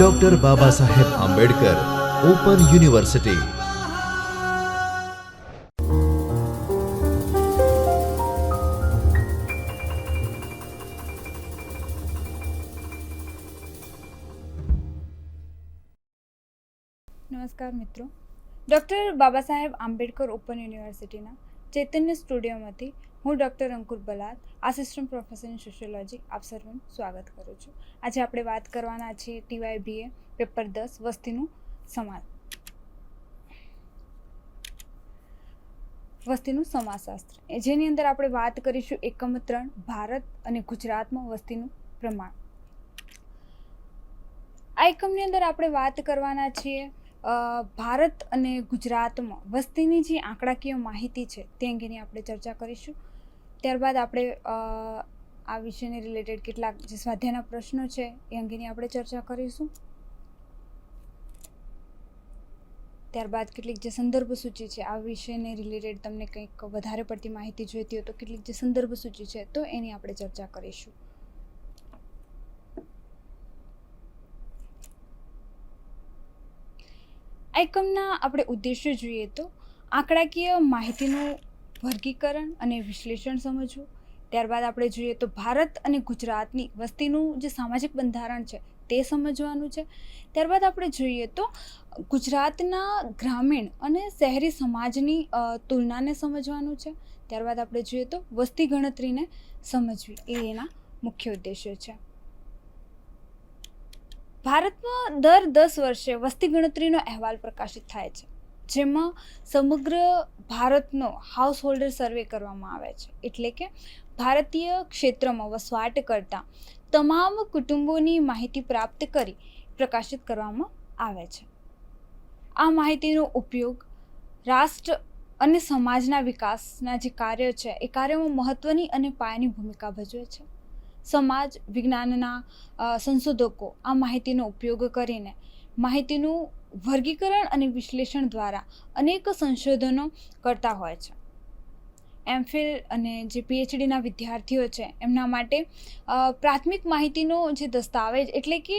Doctor Baba Saheb Ambedkar open university નમસ્કાર મિત્રો doctor Baba Saheb Ambedkar open યુનિવર્સિટીના ચૈતન્ય સ્ટુડિયોમાંથી હું doctor Ankur Balad assistant professor in sociology આપ સર્વનું સ્વાગત કરું છું. આજે આપણે વાત કરવાના છીએ ટીવાય બીએ પેપર દસ, વસ્તીનું સમાજ. વસ્તીનું સમાજશાસ્ત્ર. જેની અંદર આપણે વાત કરીશું એકમ ત્રણ, ભારત અને ગુજરાતમાં વસ્તીનું પ્રમાણ. આ એકમની અંદર આપણે વાત કરવાના છીએ ભારત અને ગુજરાતમાં વસ્તીની જે આંકડાકીય માહિતી છે તે અંગેની આપણે ચર્ચા કરીશું. ત્યારબાદ આપણે આ વિષયને રિલેટેડ કેટલાક જે સ્વાધ્યાયના પ્રશ્નો છે એ અંગેની આપણે ચર્ચા કરીશું. ત્યારબાદ કેટલીક જે સંદર્ભ સૂચિ છે આ વિષયને રિલેટેડ તમને કંઈક વધારે પડતી માહિતી જોઈતી હોય તો કેટલીક જે સંદર્ભ સૂચિ છે તો એની આપણે ચર્ચા કરીશું. આ એકમના આપણે ઉદ્દેશ્ય જોઈએ તો આંકડાકીય માહિતીનું વર્ગીકરણ અને વિશ્લેષણ સમજવું. ત્યારબાદ આપણે જોઈએ તો ભારત અને ગુજરાતની વસ્તીનું જે સામાજિક બંધારણ છે તે સમજવાનું છે. ત્યારબાદ આપણે જોઈએ તો ગુજરાતના ગ્રામીણ અને શહેરી સમાજની તુલનાને સમજવાનું છે. ત્યારબાદ આપણે જોઈએ તો વસ્તી ગણતરીને સમજવી એ એના મુખ્ય ઉદ્દેશ્ય છે. ભારતમાં દર દસ વર્ષે વસ્તી ગણતરીનો અહેવાલ પ્રકાશિત થાય છે, જેમાં સમગ્ર ભારતનો હાઉસ હોલ્ડર સર્વે કરવામાં આવે છે. એટલે કે ભારતીય ક્ષેત્રમાં વસવાટ કરતા તમામ કુટુંબોની માહિતી પ્રાપ્ત કરી પ્રકાશિત કરવામાં આવે છે. આ માહિતીનો ઉપયોગ રાષ્ટ્ર અને સમાજના વિકાસના જે કાર્યો છે, એ કાર્યોમાં મહત્ત્વની અને પાયાની ભૂમિકા ભજવે છે. સમાજ વિજ્ઞાનના સંશોધકો આ માહિતીનો ઉપયોગ કરીને માહિતીનું વર્ગીકરણ અને વિશ્લેષણ દ્વારા અનેક સંશોધનો કરતા હોય છે. એમફિલ અને જે પીએચડીના વિદ્યાર્થીઓ છે, એમના માટે પ્રાથમિક માહિતીનો જે દસ્તાવેજ એટલે કે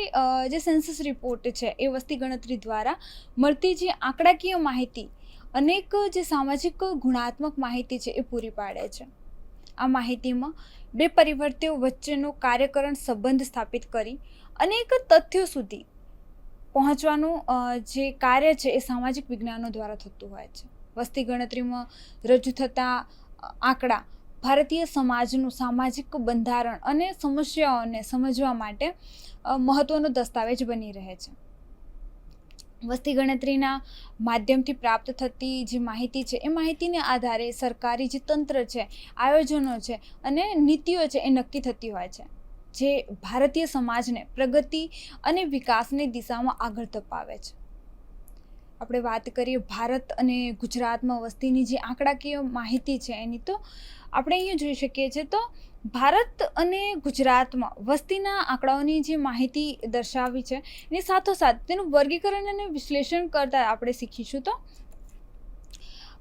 જે સેન્સસ રિપોર્ટ છે એ વસ્તી ગણતરી દ્વારા મળતી જે આંકડાકીય માહિતી અનેક જે સામાજિક ગુણાત્મક માહિતી છે એ પૂરી પાડે છે. આ માહિતીમાં બે પરિવર્તીઓ વચ્ચેનો કાર્યકરણ સંબંધ સ્થાપિત કરી અનેક તથ્યો સુધી પહોંચવાનું જે કાર્ય છે એ સામાજિક વિજ્ઞાનો દ્વારા થતું હોય છે. વસ્તી ગણતરીમાં રજૂ થતા આંકડા ભારતીય સમાજનું સામાજિક બંધારણ અને સમસ્યાઓને સમજવા માટે મહત્ત્વનો દસ્તાવેજ બની રહે છે. વસ્તી ગણતરીના માધ્યમથી પ્રાપ્ત થતી જે માહિતી છે, એ માહિતીને આધારે સરકારી જે તંત્ર છે, આયોજનો છે અને નીતિઓ છે એ નક્કી થતી હોય છે, જે ભારતીય સમાજને પ્રગતિ અને વિકાસની દિશામાં આગળ ધપાવે છે. આપણે વાત કરીએ ભારત અને ગુજરાતમાં વસ્તીની જે આંકડાકીય માહિતી છે એની, તો આપણે અહીંયા જોઈ શકીએ છીએ, તો ભારત અને ગુજરાતમાં વસ્તીના આંકડાઓની જે માહિતી દર્શાવી છે, એની સાથોસાથ તેનું વર્ગીકરણ અને વિશ્લેષણ કરતા આપણે શીખીશું, તો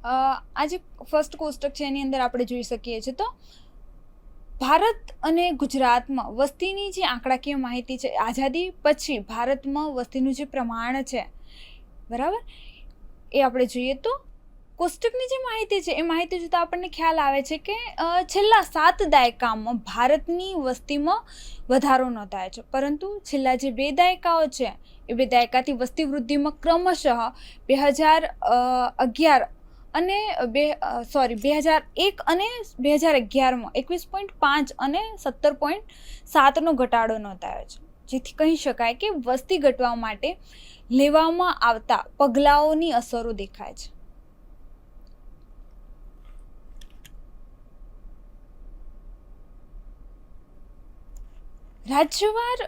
આ જે ફર્સ્ટ કોષ્ટક છે એની અંદર આપણે જોઈ શકીએ છીએ, તો ભારત અને ગુજરાતમાં વસ્તીની જે આંકડાકીય માહિતી છે, આઝાદી પછી ભારતમાં વસ્તીનું જે પ્રમાણ છે બરાબર? એ આપણે જોઈએ તો કોષ્ટકની જે માહિતી છે, એ માહિતી જોતાં આપણને ખ્યાલ આવે છે કે છેલ્લા સાત દાયકામાં ભારતની વસ્તીમાં વધારો નોંધાયો છે. પરંતુ છેલ્લા જે બે દાયકાઓ છે, એ બે દાયકાથી વસ્તી વૃદ્ધિમાં ક્રમશઃ બે હજાર અગિયાર અને બે સોરી બે હજાર એક અને બે હજાર અગિયારમાં એકવીસ પોઈન્ટ પાંચ અને સત્તર પોઈન્ટ સાતનો ઘટાડો નોંધાયો છે. જેથી કહી શકાય કે વસ્તી ઘટવા માટે લેવામાં આવતા પગલાઓની અસરો દેખાય છે. રાજ્યવાર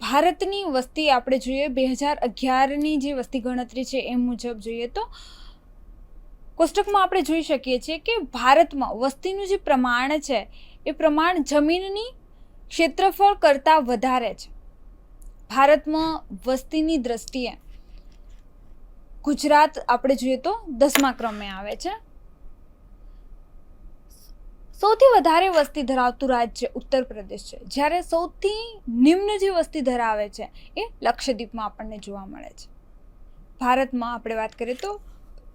ભારતની વસ્તી આપણે જોઈએ, બે હજાર અગિયારની જે વસ્તી ગણતરી છે એ મુજબ જોઈએ તો, કોષ્ટકમાં આપણે જોઈ શકીએ છીએ કે ભારતમાં વસ્તીનું જે પ્રમાણ છે, એ પ્રમાણ જમીનની ક્ષેત્રફળ કરતાં વધારે છે. ભારતમાં વસ્તીની દ્રષ્ટિએ ગુજરાત આપણે જોઈએ તો દસમા ક્રમે આવે છે. સૌથી વધારે વસ્તી ધરાવતું રાજ્ય ઉત્તર પ્રદેશ છે. જ્યારે સૌથી નિમ્ન જે વસ્તી ધરાવે છે એ લક્ષદ્વીપમાં આપણને જોવા મળે છે. ભારતમાં આપણે વાત કરીએ તો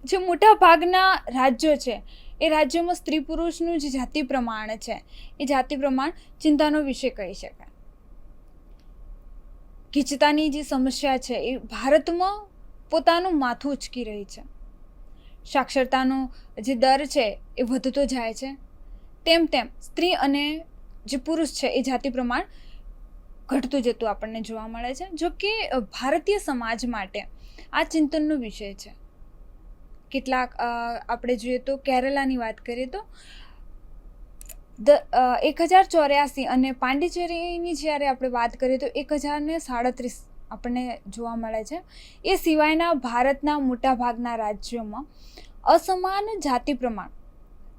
જે મોટા ભાગના રાજ્યો છે એ રાજ્યોમાં સ્ત્રી પુરુષનું જે જાતિ પ્રમાણ છે, એ જાતિ પ્રમાણ ચિંતાનો વિષય કહી શકાય. ગીચતાની જે સમસ્યા છે એ ભારતમાં પોતાનું માથું ઉચકી રહી છે. સાક્ષરતાનો જે દર છે એ વધતો જાય છે. તેમ તેમ સ્ત્રી અને જે પુરુષ છે એ જાતિ પ્રમાણ ઘટતું જતું આપણને જોવા મળે છે. જો કે ભારતીય સમાજ માટે આ ચિંતનનો વિષય છે. કેટલાક આપણે જોઈએ તો કેરલાની વાત કરીએ તો દ એક હજાર ચોર્યાસી અને પાંડિચેરીની જ્યારે આપણે વાત કરીએ તો એક હજાર ને સાડત્રીસ આપણને જોવા મળે છે. એ સિવાયના ભારતના મોટાભાગના રાજ્યોમાં અસમાન જાતિ પ્રમાણ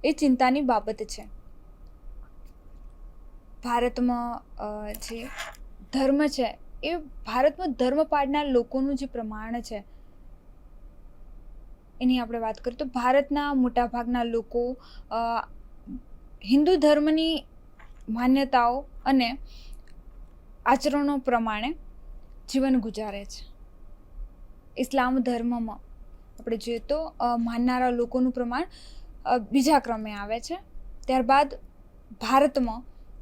એ ચિંતાની બાબત છે. ભારતમાં જે ધર્મ છે એ ભારતમાં ધર્મ પાળનાર લોકોનું જે પ્રમાણ છે, એની આપણે વાત કરીએ તો ભારતના મોટાભાગના લોકો હિન્દુ ધર્મની માન્યતાઓ અને આચરણો પ્રમાણે જીવન ગુજારે છે. ઇસ્લામ ધર્મમાં આપણે જોઈએ તો માનનારા લોકોનું પ્રમાણ બીજા ક્રમે આવે છે. ત્યારબાદ ભારતમાં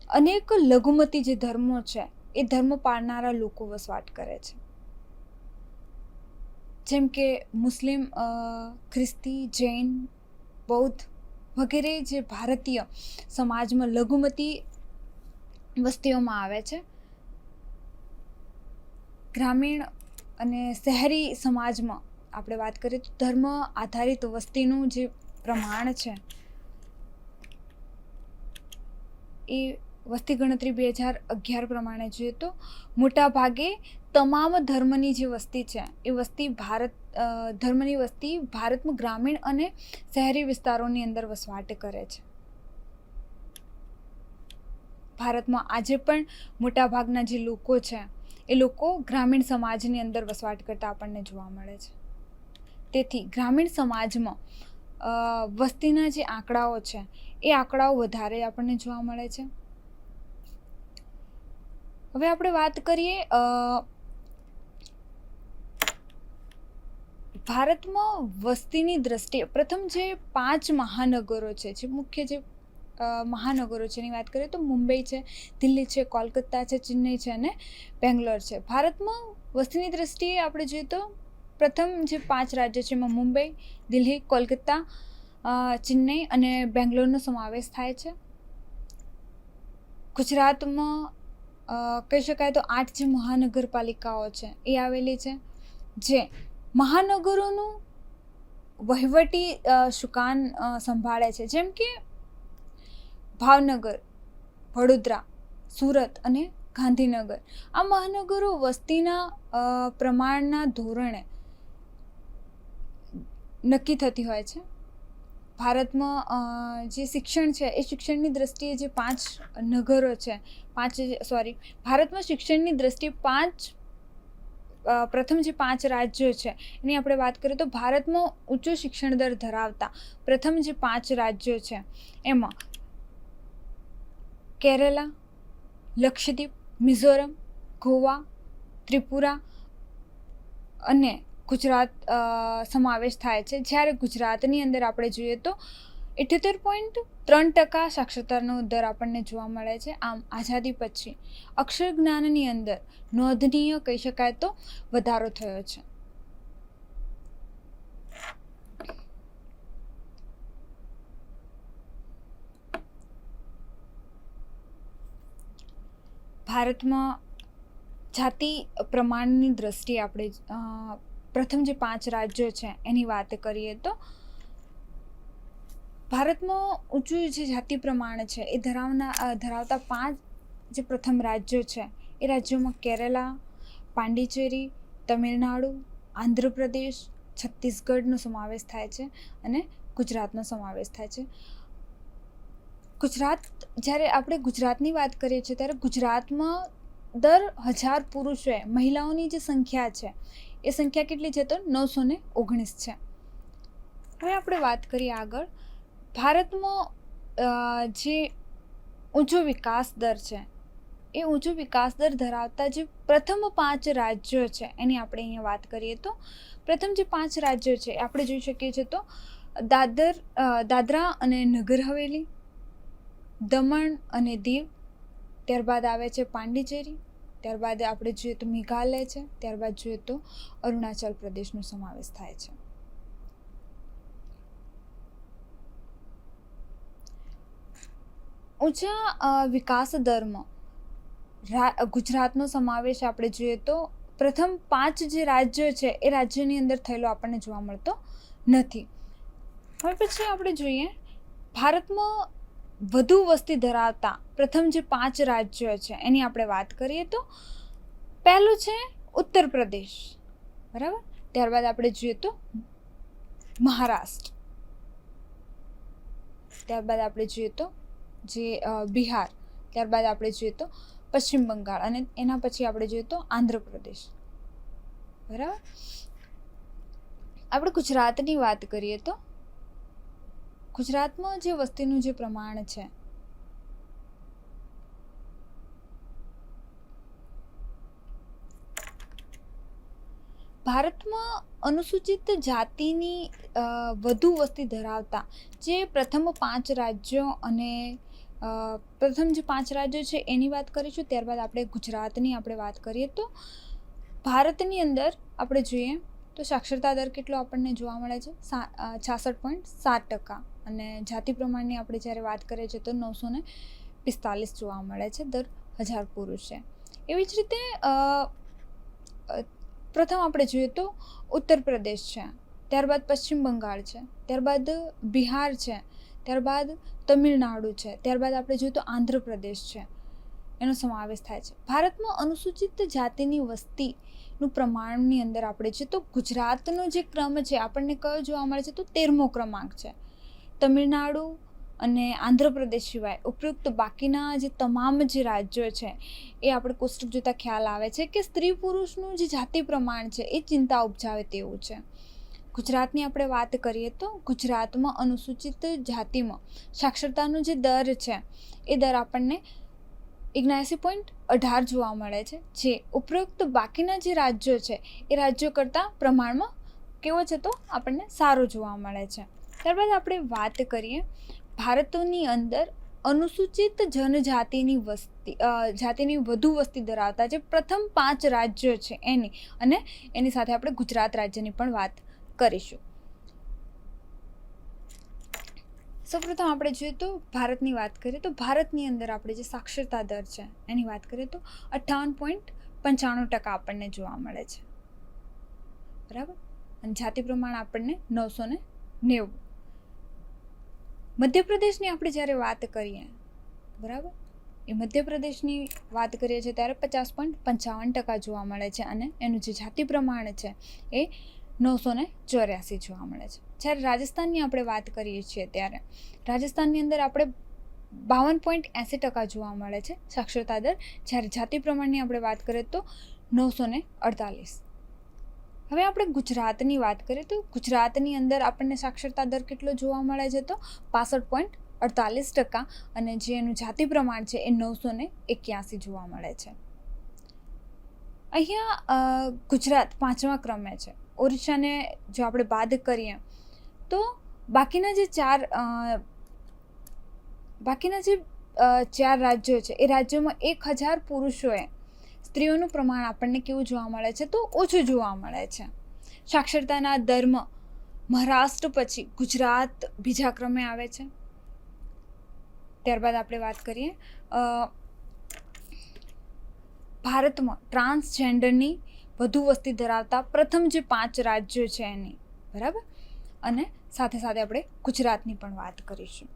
અનેક લઘુમતી જે ધર્મો છે, એ ધર્મ પાળનારા લોકો વસવાટ કરે છે. જેમ કે મુસ્લિમ ખ્રિસ્તી, જૈન, બૌદ્ધ વગેરે જે ભારતીય સમાજમાં લઘુમતી વસ્તીઓમાં આવે છે. ગ્રામીણ અને શહેરી સમાજમાં આપણે વાત કરીએ તો ધર્મ આધારિત વસ્તીનું જે પ્રમાણ છે, એ વસ્તી ગણતરી બે હજાર અગિયાર પ્રમાણે જોઈએ તો મોટાભાગે તમામ ધર્મની જે વસ્તી છે, એ વસ્તી ભારત ધર્મની વસ્તી ભારતમાં ગ્રામીણ અને શહેરી વિસ્તારોની અંદર વસવાટ કરે છે. ભારતમાં આજે પણ મોટાભાગના જે લોકો છે, એ લોકો ગ્રામીણ સમાજની અંદર વસવાટ કરતા આપણને જોવા મળે છે. તેથી ગ્રામીણ સમાજમાં વસ્તીના જે આંકડાઓ છે, એ આંકડાઓ વધારે આપણને જોવા મળે છે. હવે આપણે વાત કરીએ ભારતમાં વસ્તીની દ્રષ્ટિએ, પ્રથમ જે પાંચ મહાનગરો છે, જે મુખ્ય જે મહાનગરો છે એની વાત કરીએ તો મુંબઈ છે, દિલ્હી છે, કોલકાતા છે, ચેન્નઈ છે અને બેંગ્લોર છે. ભારતમાં વસ્તીની દ્રષ્ટિએ આપણે જોઈએ તો પ્રથમ જે પાંચ રાજ્યો છે એમાં મુંબઈ, દિલ્હી, કોલકાતા ચેન્નઈ અને બેંગ્લોરનો સમાવેશ થાય છે. ગુજરાતમાં કહી શકાય તો આઠ જે મહાનગરપાલિકાઓ છે એ આવેલી છે, જે મહાનગરોનું વહીવટી સુકાન સંભાળે છે. જેમ કે ભાવનગર, વડોદરા, સુરત અને ગાંધીનગર. આ મહાનગરો વસ્તીના પ્રમાણના ધોરણે નક્કી થતી હોય છે. ભારતમાં જે શિક્ષણ છે, એ શિક્ષણની દ્રષ્ટિએ જે પાંચ નગરો છે, પાંચ, સોરી, ભારતમાં શિક્ષણની દ્રષ્ટિએ પાંચ પ્રથમ જે પાંચ રાજ્યો છે, એની આપણે વાત કરીએ તો ભારતમાં ઊંચો શિક્ષણ દર ધરાવતા પ્રથમ જે પાંચ રાજ્યો છે, એમાં કેરલા, લક્ષદ્વીપ, મિઝોરમ, ગોવા, ત્રિપુરા અને ગુજરાત સમાવેશ થાય છે. જ્યારે ગુજરાતની અંદર આપણે જોઈએ તો ઇઠ્યોતેર પોઈન્ટ ત્રણ ટકા સાક્ષરતાનો દર આપણને જોવા મળે છે. આમ આઝાદી પછી અક્ષર જ્ઞાનની અંદર નોંધનીય કહી શકાય તો વધારો થયો છે. ભારતમાં જાતિ પ્રમાણની દ્રષ્ટિએ આપણે પ્રથમ જે પાંચ રાજ્યો છે એની વાત કરીએ તો, ભારતમાં ઊંચું જે જાતિ પ્રમાણ છે એ ધરાવના ધરાવતા પાંચ જે પ્રથમ રાજ્યો છે એ રાજ્યોમાં કેરળ પાંડિચેરી, તમિલનાડુ, આંધ્રપ્રદેશ, છત્તીસગઢનો સમાવેશ થાય છે અને ગુજરાતનો સમાવેશ થાય છે. ગુજરાત, જ્યારે આપણે ગુજરાતની વાત કરીએ છીએ ત્યારે ગુજરાતમાં દર હજાર પુરુષોએ મહિલાઓની જે સંખ્યા છે એ સંખ્યા કેટલી છે તો નવસો ને ઓગણીસ છે. હવે આપણે વાત કરીએ આગળ. ભારતમાં જે ઊંચો વિકાસ દર છે, એ ઊંચો વિકાસ દર ધરાવતા જે પ્રથમ પાંચ રાજ્યો છે, એની આપણે અહીંયા વાત કરીએ તો, પ્રથમ જે પાંચ રાજ્યો છે આપણે જોઈ શકીએ છીએ તો, દાદર દાદરા અને નગર હવેલી, દમણ અને દીવ, ત્યારબાદ આવે છે પાંડિચેરી ત્યારબાદ આપણે જોઈએ તો મેઘાલય છે, ત્યારબાદ જોઈએ તો અરુણાચલ પ્રદેશનો સમાવેશ થાય છે. ઊંચા વિકાસ દરમાં ગુજરાતનો સમાવેશ આપણે જોઈએ તો પ્રથમ પાંચ જે રાજ્યો છે, એ રાજ્યની અંદર થયેલો આપણને જોવા મળતો નથી. હવે પછી આપણે જોઈએ ભારતમાં વધુ વસ્તી ધરાવતા પ્રથમ જે પાંચ રાજ્યો છે, એની આપણે વાત કરીએ તો, પહેલું છે ઉત્તર પ્રદેશ બરાબર? ત્યારબાદ આપણે જોઈએ તો મહારાષ્ટ્ર. ત્યારબાદ આપણે જોઈએ તો જે બિહાર. ત્યારબાદ આપણે જોઈએ તો પશ્ચિમ બંગાળ અને એના પછી આપણે જોઈએ તો આંધ્રપ્રદેશ. બરાબર? આપણે ગુજરાતની વાત કરીએ તો ગુજરાતમાં જે વસ્તીનું જે પ્રમાણ છે. ભારતમાં અનુસૂચિત જાતિની વધુ વસ્તી ધરાવતા જે પ્રથમ પાંચ રાજ્યો અને પ્રથમ જે પાંચ રાજ્યો છે એની વાત કરીશું, ત્યારબાદ આપણે ગુજરાતની આપણે વાત કરીએ તો ભારતની અંદર આપણે જોઈએ તો સાક્ષરતા દર કેટલો આપણને જોવા મળે છે? છાસઠ પોઈન્ટ સાત ટકા. અને જાતિ પ્રમાણની આપણે જ્યારે વાત કરીએ છીએ તો નવસો ને પિસ્તાલીસ જોવા મળે છે, દર હજાર પુરુષે. એવી જ રીતે પ્રથમ આપણે જોઈએ તો ઉત્તર પ્રદેશ છે, ત્યારબાદ પશ્ચિમ બંગાળ છે, ત્યારબાદ બિહાર છે, ત્યારબાદ તમિલનાડુ છે, ત્યારબાદ આપણે જોઈએ તો આંધ્રપ્રદેશ છે. એનો સમાવેશ થાય છે. ભારતમાં અનુસૂચિત જાતિની વસ્તીનું પ્રમાણની અંદર આપણે છે તો ગુજરાતનો જે ક્રમ છે, આપણને કયો જોવા મળે છે તો તેરમો ક્રમાંક છે. તમિલનાડુ અને આંધ્રપ્રદેશ સિવાય ઉપયુક્ત બાકીના જે તમામ જે રાજ્યો છે, એ આપણે કોષ્ટક જોતા ખ્યાલ આવે છે કે સ્ત્રી પુરુષનું જે જાતિ પ્રમાણ છે, એ ચિંતા ઉપજાવે તેવું છે. ગુજરાતની આપણે વાત કરીએ તો ગુજરાતમાં અનુસૂચિત જાતિમાં સાક્ષરતાનો જે દર છે, એ દર આપણને એગ્યાસી પોઈન્ટ અઢાર જોવા મળે છે, જે ઉપરોક્ત બાકીના જે રાજ્યો છે, એ રાજ્યો કરતાં પ્રમાણમાં કેવો છે તો આપણને સારો જોવા મળે છે. ત્યારબાદ આપણે વાત કરીએ ભારતની અંદર અનુસૂચિત જનજાતિની વસ્તી જાતિની વધુ વસ્તી ધરાવતા જે પ્રથમ પાંચ રાજ્યો છે એની, અને એની સાથે આપણે ગુજરાત રાજ્યની પણ વાત કરીશું. સૌપ્રથમ આપણે જોઈએ તો ભારતની વાત કરીએ તો ભારતની અંદર આપણે જે સાક્ષરતા દર છે, એની વાત કરીએ તો અઠ્ઠાવન પોઈન્ટ પંચાણું ટકા આપણને જોવા મળે છે. બરાબર? અને જાતિ પ્રમાણ આપણને નવસો ને નેવું. મધ્યપ્રદેશની આપણે જ્યારે વાત કરીએ, બરાબર? એ મધ્યપ્રદેશની વાત કરીએ છીએ ત્યારે પચાસ પોઈન્ટ પંચાવન ટકા જોવા મળે છે અને એનું જે જાતિ પ્રમાણ છે એ નવસો ને ચોર્યાસી જોવા મળે છે. જ્યારે રાજસ્થાનની આપણે વાત કરીએ છીએ ત્યારે, રાજસ્થાનની અંદર આપણે બાવન પોઈન્ટ એંસી ટકા જોવા મળે છે સાક્ષરતા દર. જ્યારે જાતિ પ્રમાણની આપણે વાત કરીએ તો નવસો ને અડતાલીસ. હવે આપણે ગુજરાતની વાત કરીએ તો ગુજરાતની અંદર આપણને સાક્ષરતા દર કેટલો જોવા મળે છે તો પાસઠ પોઈન્ટ અડતાલીસ ટકા અને જે એનું જાતિ પ્રમાણ છે એ નવસો ને એક્યાસી જોવા મળે છે. અહીંયા ગુજરાત પાંચમા ક્રમે છે. ઓરિસ્સાને જો આપણે બાદ કરીએ, તો બાકીના જે ચાર બાકીના જે ચાર રાજ્યો છે, એ રાજ્યોમાં એક હજાર પુરુષોએ સ્ત્રીઓનું પ્રમાણ આપણને કેવું જોવા મળે છે? તો ઓછું જોવા મળે છે. સાક્ષરતાના ધર્મ મહારાષ્ટ્ર પછી ગુજરાત બીજા ક્રમે આવે છે. ત્યારબાદ આપણે વાત કરીએ ભારતમાં ટ્રાન્સજેન્ડરની વધુ વસ્તી ધરાવતા પ્રથમ જે પાંચ રાજ્યો છે એની, બરાબર? અને સાથે સાથે આપણે ગુજરાતની પણ વાત કરીશું.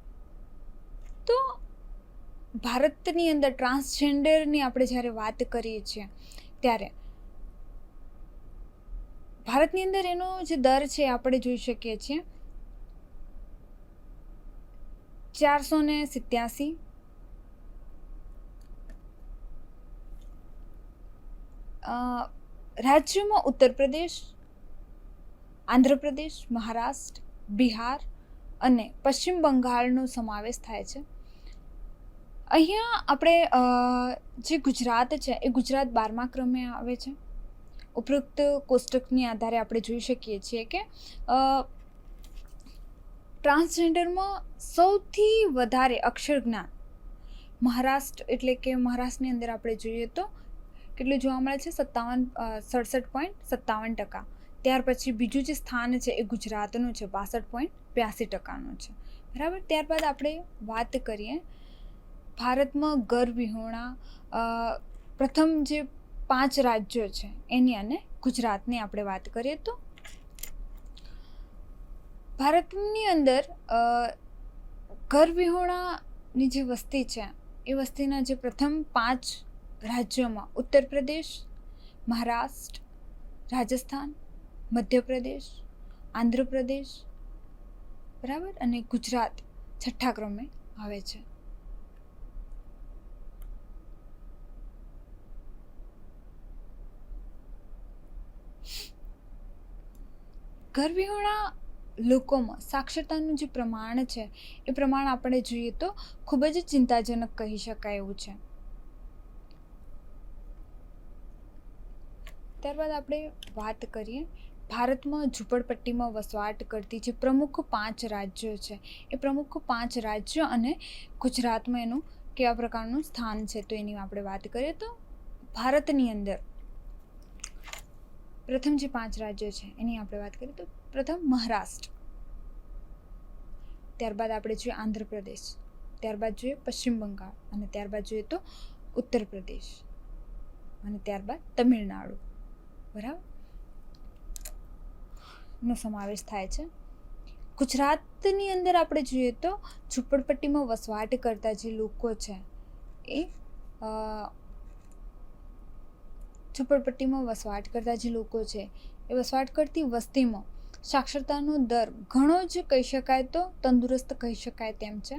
તો ભારતની અંદર ટ્રાન્સજેન્ડરની આપણે જ્યારે વાત કરીએ છીએ, ત્યારે ભારતની અંદર એનો જે દર છે આપણે જોઈ શકીએ છીએ ચારસો ને સિત્યાસી રાજ્યોમાં ઉત્તર પ્રદેશ આંધ્રપ્રદેશ મહારાષ્ટ્ર, બિહાર અને પશ્ચિમ બંગાળનો સમાવેશ થાય છે. અહીંયા આપણે જે ગુજરાત છે, એ ગુજરાત બારમા ક્રમે આવે છે. ઉપરોક્ત કોષ્ટકની આધારે આપણે જોઈ શકીએ છીએ કે ટ્રાન્સજેન્ડરમાં સૌથી વધારે અક્ષર જ્ઞાન મહારાષ્ટ્ર એટલે કે મહારાષ્ટ્રની અંદર આપણે જોઈએ તો કેટલું જોવા મળે છે? સત્તાવન સડસઠ પોઈન્ટ સત્તાવન ટકા. ત્યાર પછી બીજું જે સ્થાન છે એ ગુજરાતનું છે બાસઠ પોઈન્ટ બ્યાસી ટકાનું છે. બરાબર? ત્યારબાદ આપણે વાત કરીએ ભારતમાં ઘર વિહોણા પ્રથમ જે પાંચ રાજ્યો છે એની અને ગુજરાતની આપણે વાત કરીએ તો. ભારતની અંદર અ, વિહોણાની જે વસ્તી છે એ વસ્તીના જે પ્રથમ પાંચ રાજ્યોમાં ઉત્તર પ્રદેશ, મહારાષ્ટ્ર, રાજસ્થાન, મધ્યપ્રદેશ, આંધ્રપ્રદેશ, બરાબર? અને ગુજરાત છઠ્ઠા ક્રમે આવે છે. ઘરવિહોણા લોકોમાં સાક્ષરતાનું જે પ્રમાણ છે, એ પ્રમાણ આપણે જોઈએ તો ખૂબ જ ચિંતાજનક કહી શકાય એવું છે. ત્યારબાદ આપણે વાત કરીએ, ભારતમાં ઝૂંપડપટ્ટીમાં વસવાટ કરતી જે પ્રમુખ પાંચ રાજ્યો છે, એ પ્રમુખ પાંચ રાજ્યો અને ગુજરાતમાં એનું કેવા પ્રકારનું સ્થાન છે તો એની આપણે વાત કરીએ તો ભારતની અંદર પ્રથમ જે પાંચ રાજ્યો છે એની આપણે વાત કરીએ તો પ્રથમ મહારાષ્ટ્ર. ત્યારબાદ આપણે જોઈએ આંધ્રપ્રદેશ ત્યારબાદ જોઈએ પશ્ચિમ બંગાળ અને ત્યારબાદ જોઈએ તો ઉત્તર પ્રદેશ અને ત્યારબાદ તમિલનાડુ. બરાબર? નો સમાવેશ થાય છે. ગુજરાતની અંદર આપણે જોઈએ તો ઝૂંપડપટ્ટીમાં વસવાટ કરતા જે લોકો છે એ ઝૂંપડપટ્ટીમાં વસવાટ કરતા જે લોકો છે એ વસવાટ કરતી વસ્તીમાં સાક્ષરતાનો દર ઘણો જ કહી શકાય તો તંદુરસ્ત કહી શકાય તેમ છે.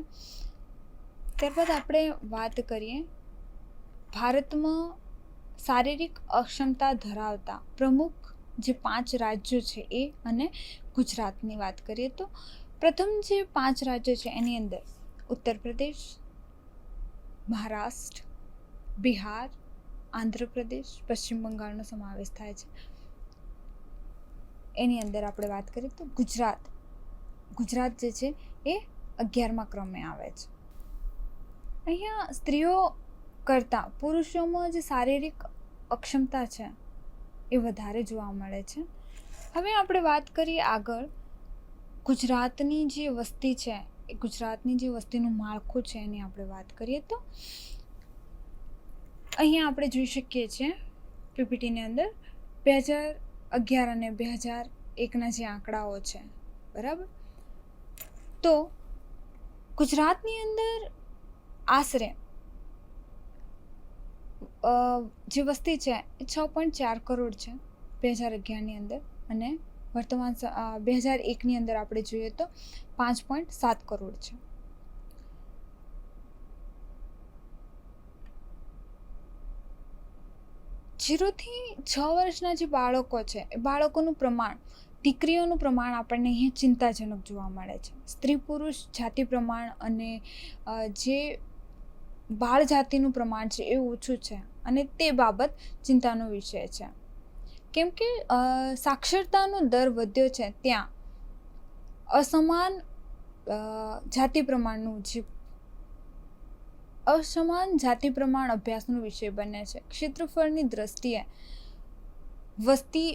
ત્યારબાદ આપણે વાત કરીએ ભારતમાં શારીરિક અક્ષમતા ધરાવતા પ્રમુખ જે પાંચ રાજ્યો છે એ અને ગુજરાતની વાત કરીએ તો પ્રથમ જે પાંચ રાજ્યો છે એની અંદર ઉત્તર પ્રદેશ, મહારાષ્ટ્ર, બિહાર, આંધ્રપ્રદેશ, પશ્ચિમ બંગાળનો સમાવેશ થાય છે. એની અંદર આપણે વાત કરીએ તો ગુજરાત. ગુજરાત જે છે એ અગિયારમા ક્રમે આવે છે. અહીંયા સ્ત્રીઓ કરતાં પુરુષોમાં જે શારીરિક અક્ષમતા છે એ વધારે જોવા મળે છે. હવે આપણે વાત કરીએ આગળ. ગુજરાતની જે વસ્તી છે, એ ગુજરાતની જે વસ્તીનું માળખું છે એની આપણે વાત કરીએ તો અહીંયા આપણે જોઈ શકીએ છીએ પીપીટીની અંદર બે હજાર અગિયાર અને બે હજાર એકના જે આંકડાઓ છે, બરાબર? તો ગુજરાતની અંદર આશરે જે વસ્તી છે એ છ પોઈન્ટ ચાર કરોડ છે બે હજાર અગિયારની અંદર. અને વર્તમાન બે હજાર એકની અંદર આપણે જોઈએ તો પાંચ પોઈન્ટ સાત કરોડ છે. જીરોથી છ વર્ષના જે બાળકો છે, એ બાળકોનું પ્રમાણ, દીકરીઓનું પ્રમાણ આપણને અહીંયા ચિંતાજનક જોવા મળે છે. સ્ત્રી પુરુષ જાતિ પ્રમાણ અને જે બાળ જાતિનું પ્રમાણ છે એ ઓછું છે અને તે બાબત ચિંતાનો વિષય છે. કેમ કે સાક્ષરતાનો દર વધ્યો છે ત્યાં અસમાન જાતિ પ્રમાણનું જે અસમાન જાતિ પ્રમાણ અભ્યાસનો વિષય બને છે. ક્ષેત્રફળની દ્રષ્ટિએ વસ્તી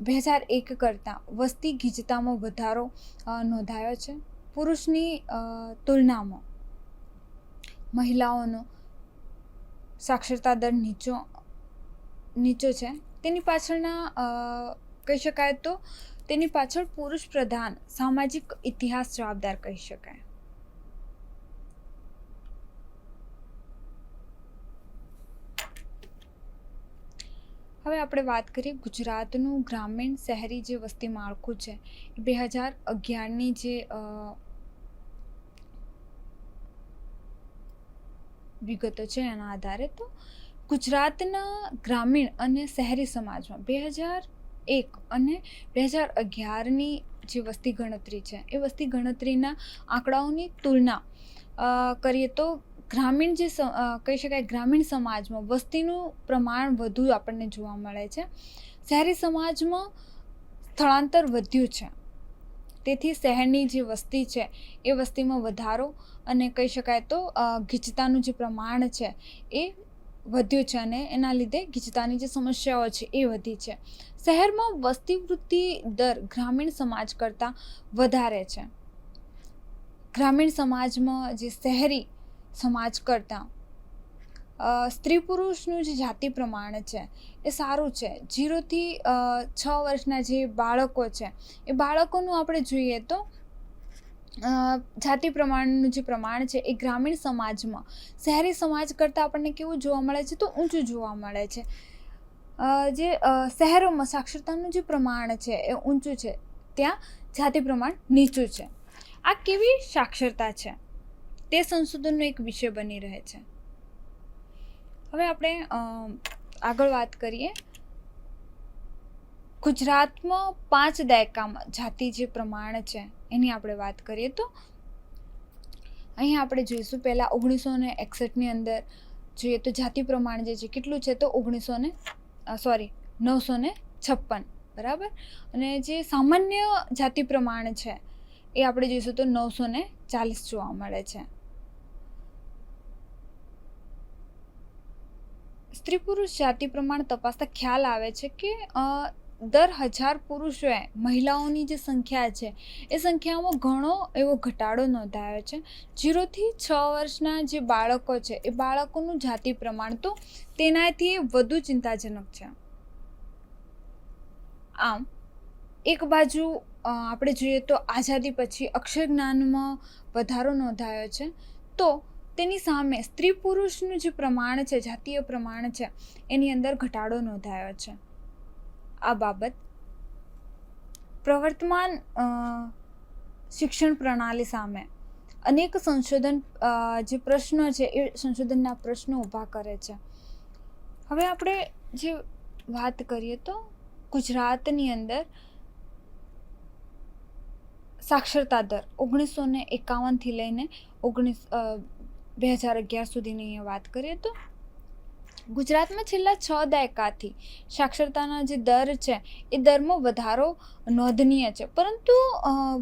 બે હજાર એક કરતાં વસ્તી ગીચતામાં વધારો નોંધાયો છે. પુરુષની તુલનામાં મહિલાઓનો સાક્ષરતા દર નીચો નીચો છે. તેની પાછળના કહી શકાય તો તેની પાછળ પુરુષ પ્રધાન સામાજિક ઇતિહાસ જવાબદાર કહી શકાય. હવે આપણે વાત કરીએ ગુજરાતનું ગ્રામીણ શહેરી જે વસ્તી માળખું છે બે હજાર અગિયારની જે વિગતો છે એના આધારે તો ગુજરાતના ગ્રામીણ અને શહેરી સમાજમાં બે હજાર એક અને બે હજાર અગિયારની જે વસ્તી ગણતરી છે, એ વસ્તી ગણતરીના આંકડાઓની તુલના કરીએ તો ગ્રામીણ જે કહી શકાય ગ્રામીણ સમાજમાં વસ્તીનું પ્રમાણ વધુ આપણને જોવા મળે છે. શહેરી સમાજમાં સ્થળાંતર વધ્યું છે. તેથી શહેરની જે વસ્તી છે, એ વસ્તીમાં વધારો અને કહી શકાય તો ગીચતાનું જે પ્રમાણ છે, એ વધ્યું છે અને એના લીધે ગીચતાની જે સમસ્યાઓ છે, એ વધી છે. શહેરમાં વસ્તી વૃદ્ધિ દર ગ્રામીણ સમાજ કરતાં વધારે છે. ગ્રામીણ સમાજમાં જે શહેરી સમાજ કરતાં સ્ત્રી પુરુષનું જે જાતિ પ્રમાણ છે એ સારું છે. જીરોથી છ વર્ષના જે બાળકો છે, એ બાળકોનું આપણે જોઈએ તો જાતિ પ્રમાણનું જે પ્રમાણ છે એ ગ્રામીણ સમાજમાં, શહેરી સમાજ કરતાં આપણને કેવું જોવા મળે છે તો ઊંચું જોવા મળે છે. જે શહેરોમાં સાક્ષરતાનું જે પ્રમાણ છે એ ઊંચું છે, ત્યાં જાતિ પ્રમાણ નીચું છે. આ કેવી સાક્ષરતા છે? તે સંશોધનનો એક વિષય બની રહે છે. હવે આપણે આગળ વાત કરીએ. ગુજરાતમાં પાંચ દાયકામાં જાતિ જે પ્રમાણ છે, એની આપણે વાત કરીએ તો, અહીં આપણે જોઈશું પહેલાં ઓગણીસો ને એકસઠની અંદર જોઈએ તો જાતિ પ્રમાણ જે છે, કેટલું છે તો ઓગણીસો ને સોરી, નવસો ને છપ્પન, બરાબર? અને જે સામાન્ય જાતિ પ્રમાણ છે, એ આપણે જોઈશું તો નવસો ને ચાલીસ જોવા મળે છે. સ્ત્રી પુરુષ જાતિ પ્રમાણ તપાસતા ખ્યાલ આવે છે કે દર હજાર પુરુષોએ મહિલાઓની જે સંખ્યા છે, એ સંખ્યામાં ઘણો એવો ઘટાડો નોંધાયો છે. જીરોથી છ વર્ષના જે બાળકો છે, એ બાળકોનું જાતિ પ્રમાણ તો તેનાથી વધુ ચિંતાજનક છે. આમ, એક બાજુ આપણે જોઈએ તો આઝાદી પછી અક્ષર જ્ઞાનમાં વધારો નોંધાયો છે, તો તેની સામે સ્ત્રી પુરુષનું જે પ્રમાણ છે, જાતીય પ્રમાણ છે, એની અંદર ઘટાડો નોંધાયો છે. આ બાબત પ્રવર્તમાન શિક્ષણ પ્રણાલી સામે અનેક સંશોધન જે પ્રશ્નો છે, એ સંશોધનના પ્રશ્નો ઊભા કરે છે. હવે આપણે જે વાત કરીએ તો ગુજરાતની અંદર સાક્ષરતા દર ઓગણીસો ને એકાવનથી લઈને ઓગણીસ બે હજાર અગિયાર સુધીની વાત કરીએ તો, ગુજરાતમાં છેલ્લા છ દાયકાથી સાક્ષરતાના જે દર છે, એ દરમાં વધારો નોંધનીય છે. પરંતુ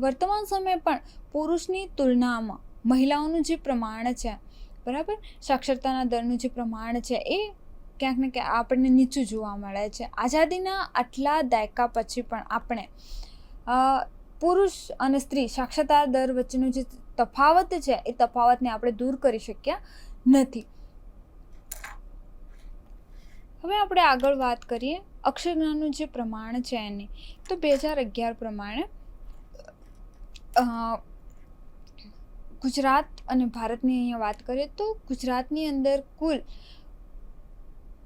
વર્તમાન સમયે પણ પુરુષની તુલનામાં મહિલાઓનું જે પ્રમાણ છે, બરાબર? સાક્ષરતાના દરનું જે પ્રમાણ છે, એ ક્યાંક ને ક્યાંક આપણને નીચું જોવા મળે છે. આઝાદીના આટલા દાયકા પછી પણ આપણે પુરુષ અને સ્ત્રી સાક્ષરતા દર વચ્ચેનું જે તફાવત છે, એ તફાવતને આપણે દૂર કરી શક્યા નથી. હવે આપણે આગળ વાત કરીએ અક્ષરજ્ઞાનનું જે પ્રમાણ છે એની. તો બે હજાર અગિયાર પ્રમાણે ગુજરાત અને ભારતની અહીંયા વાત કરીએ તો ગુજરાતની અંદર કુલ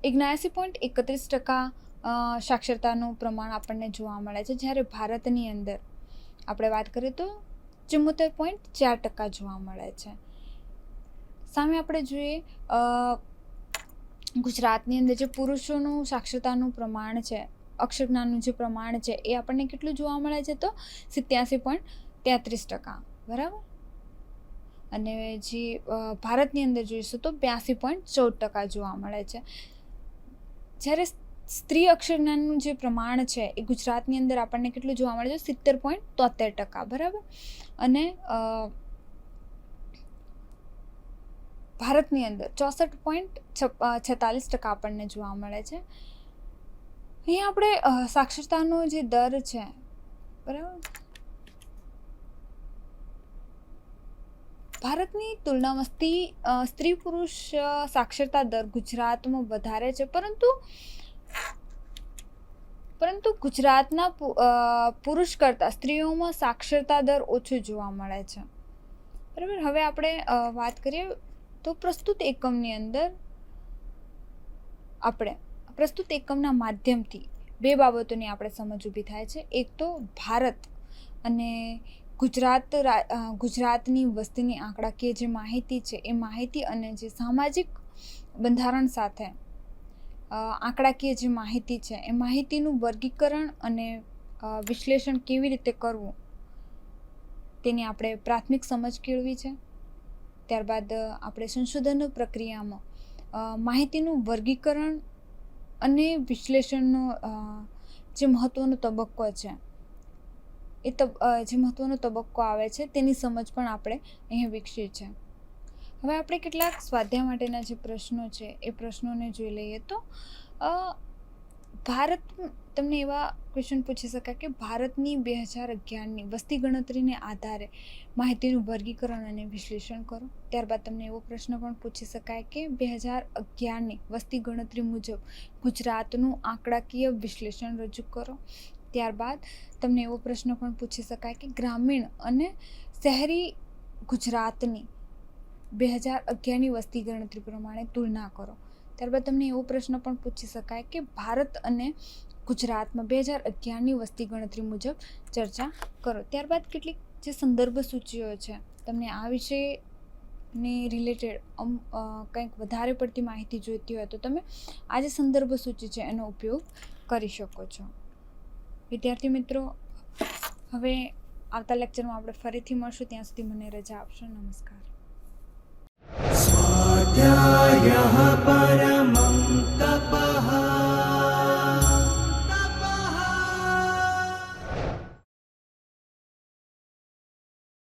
એગ્નાસી પોઈન્ટ એકત્રીસ ટકા સાક્ષરતાનું પ્રમાણ આપણને જોવા મળે છે. જ્યારે ભારતની અંદર આપણે વાત કરીએ તો ચુમ્મોતેર પોઈન્ટ ચાર ટકા જોવા મળે છે. સામે આપણે જોઈએ ગુજરાતની અંદર જે પુરુષોનું સાક્ષરતાનું પ્રમાણ છે, અક્ષરજ્ઞાનનું જે પ્રમાણ છે, એ આપણને કેટલું જોવા મળે છે તો સિત્યાસી પોઈન્ટ તેત્રીસ ટકા. બરાબર? અને જે ભારતની અંદર જોઈશું તો બ્યાસી પોઈન્ટ ચૌદ ટકા જોવા મળે છે. જ્યારે સ્ત્રી અક્ષરજ્ઞાનનું જે પ્રમાણ છે, એ ગુજરાતની અંદર આપણને કેટલું જોવા મળે છે? સિત્તેર પોઈન્ટ તોતેર ટકા. બરાબર? અને ભારતની અંદર ચોસઠ પોઈન્ટ છેતાલીસ ટકા આપણને જોવા મળે છે. અહીંયા આપણે સાક્ષરતાનો જે દર છે, બરાબર? ભારતની તુલનામાં સ્ત્રી સ્ત્રી પુરુષ સાક્ષરતા દર ગુજરાતમાં વધારે છે, પરંતુ પરંતુ ગુજરાતના પુરુષ કરતાં સ્ત્રીઓમાં સાક્ષરતા દર ઓછો જોવા મળે છે. બરાબર? હવે આપણે વાત કરીએ તો પ્રસ્તુત એકમની અંદર આપણે, પ્રસ્તુત એકમના માધ્યમથી બે બાબતોની આપણે સમજ ઊભી થાય છે. એક તો ભારત અને ગુજરાત ગુજરાતની વસ્તીની આંકડાકીય જે માહિતી છે એ માહિતી અને જે સામાજિક બંધારણ સાથે આંકડાકીય જે માહિતી છે, એ માહિતીનું વર્ગીકરણ અને વિશ્લેષણ કેવી રીતે કરવું, તેની આપણે પ્રાથમિક સમજ કેળવી છે. ત્યારબાદ આપણે સંશોધન પ્રક્રિયામાં માહિતીનું વર્ગીકરણ અને વિશ્લેષણનો જે મહત્ત્વનો તબક્કો છે, એ જે મહત્ત્વનો તબક્કો આવે છે, તેની સમજ પણ આપણે અહીંયા વિકસી છે. હવે આપણે કેટલાક સ્વાધ્યાય માટેના જે પ્રશ્નો છે, એ પ્રશ્નોને જોઈ લઈએ તો ભારત, તમને એવા ક્વેશ્ચન પૂછી શકાય કે ભારતની બે હજાર અગિયારની વસ્તી ગણતરીને આધારે માહિતીનું વર્ગીકરણ અને વિશ્લેષણ કરો. ત્યારબાદ તમને એવો પ્રશ્ન પણ પૂછી શકાય કે બે હજાર અગિયારની વસ્તી ગણતરી મુજબ ગુજરાતનું આંકડાકીય વિશ્લેષણ રજૂ કરો. ત્યારબાદ તમને એવો પ્રશ્ન પણ પૂછી શકાય કે ગ્રામીણ અને શહેરી ગુજરાતની બે હજાર અગિયારની વસ્તી ગણતરી પ્રમાણે તુલના કરો. ત્યારબાદ તમને એવો પ્રશ્ન પણ પૂછી શકાય કે ભારત અને ગુજરાતમાં બે હજાર અગિયારની વસ્તી ગણતરી મુજબ ચર્ચા કરો. ત્યારબાદ કેટલીક જે સંદર્ભ સૂચિઓ છે, તમને આ વિષયની રિલેટેડ અમ કંઈક વધારે પડતી માહિતી જોઈતી હોય તો તમે આ જે સંદર્ભ સૂચિ છે એનો ઉપયોગ કરી શકો છો. વિદ્યાર્થી મિત્રો, હવે આવતા લેક્ચરમાં આપણે ફરીથી મળશું. ત્યાં સુધી મને રજા આપશો. નમસ્કાર. સ્વાધ્યાય પરમં તપઃ